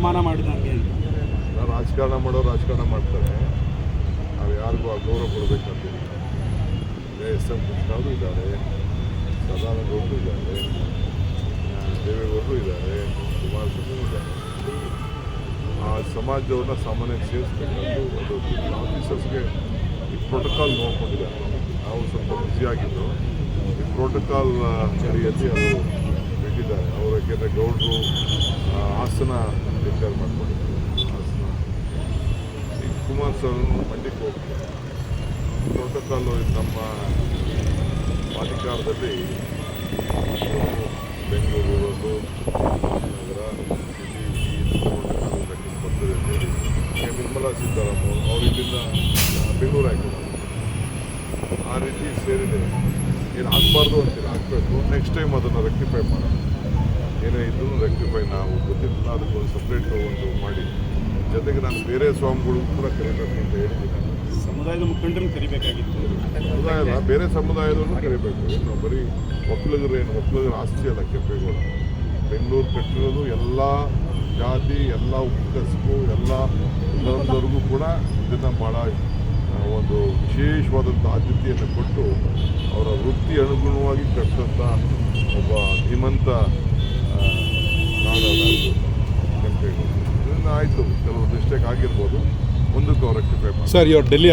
ಅವಮಾನ ಮಾಡಿದಂಗೆ. ರಾಜಕಾರಣ ಮಾಡೋ ರಾಜಕಾರಣ ಮಾಡ್ತಾರೆ. ನಾವು ಯಾರಿಗೂ ಗೌರವ ಕೊಡಬೇಕಂತಿಲ್ಲ ಎಸ್ ಎಂ ಕೃಷ್ಣ ಅವರು ಇದ್ದಾರೆ ಸದಾನಂದ ಗೌಡರು ಇದ್ದಾರೆ, ದೇವೇಗೌಡರು ಇದ್ದಾರೆ, ಕುಮಾರಸ್ವಾಮಿ ಇದ್ದಾರೆ. ಆ ಸಮಾಜದವ್ರನ್ನ ಸಾಮಾನ್ಯಕ್ಕೆ ಸೇರಿಸ್ಬೇಕಂದು ಒಂದು ಆಫೀಸರ್ಸ್ಗೆ ಈ ಪ್ರೋಟೋಕಾಲ್ ನೋಡ್ಕೊಂಡಿದ್ದಾರೆ ನಾವು ಸ್ವಲ್ಪ ಬ್ಯುಸಿಯಾಗಿದ್ದು ಈ ಪ್ರೋಟೋಕಾಲ್ ಅಡಿಯಲ್ಲಿ ಅವರು ಬಿಟ್ಟಿದ್ದಾರೆ. ಅವರು ಯಾಕೆಂದರೆ ಗೌಡರು ಹಾಸನ ಡಿಕ್ಲೇರ್ ಮಾಡಿಕೊಂಡಿದ್ದಾರೆ. ಈ ಕುಮಾರಸ್ವಾಮಿ ಮಂಡ್ಯಕ್ಕೆ ಹೋಗ್ತಾರೆ. ಪ್ರೋಟೋಕಾಲು ನಮ್ಮ ಅಧಿಕಾರದಲ್ಲಿ ಬೆಂಗಳೂರು ನಗರ ಬರ್ತದೆ ಅಂತೇಳಿ ನಿರ್ಮಲಾ ಸೀತಾರಾಮನ್ ಅವರು ಇಲ್ಲಿಂದ ಬೆಂಗಳೂರು ಹಾಕಿದ್ದಾರೆ. ಆ ರೀತಿ ಸೇರಿದೆ. ಏನು ಆಗಬಾರ್ದು ಅಂತೀರ? ಆಗಬೇಕು. ನೆಕ್ಸ್ಟ್ ಟೈಮ್ ಅದನ್ನು ರೆಕ್ಟಿಫೈ ಮಾಡೋಣ. ಏನೇ ಇದ್ದು ರೆಕ್ಟಿಫೈ ನಾವು ಗೊತ್ತಿಲ್ಲ. ಅದಕ್ಕೊಂದು ಸಪ್ರೇಟ್ ಒಂದು ಮಾಡಿ. ಜೊತೆಗೆ ನಾನು ಬೇರೆ ಸ್ವಾಮಿಗಳು ಕೂಡ ಕರಿಬೇಕು ಅಂತ ಹೇಳಿದ್ದೀನಿ. ಸಮುದಾಯದ ಮುಖಂಡರನ್ನು ಕರಿಬೇಕಾಗಿತ್ತು. ಸಮುದಾಯ ಬೇರೆ ಸಮುದಾಯದವರು ಕರಿಬೇಕು. ಏನು ಬರೀ ಒಕ್ಕಲಿಗರು ಏನು ಒಕ್ಕಲಿಗರ ಆಸ್ತಿ ಅಲ್ಲ ಕೆಂಪೇಗೌಡ. ಬೆಂಗಳೂರು ಕಟ್ಟಿರೋದು ಎಲ್ಲ ಜಾತಿ ಎಲ್ಲ ಉಪಕಸಬು ಎಲ್ಲ ಧರ್ಮದವ್ರಿಗೂ ಕೂಡ ಇದನ್ನು ಭಾಳ ಒಂದು ವಿಶೇಷವಾದಂಥ ಆದ್ಯತೆಯನ್ನು ಕೊಟ್ಟು ಅವರ ವೃತ್ತಿ ಅನುಗುಣವಾಗಿ ಕಟ್ಟಿದಂಥ ಒಬ್ಬ ಧೀಮಂತ ಕೆಂಪೇಗೌಡ ಇದರಿಂದ ಆಯಿತು. ಕೆಲವು ಮಿಸ್ಟೇಕ್ ಆಗಿರ್ಬೋದು. ಮುಂದಕ್ಕೆ ಅವ್ರು ರೆಕ್ಟಿಫೈ ಮಾಡಿ ಸರ್ ಇವ್ರು ಡೆಲ್ಲಿ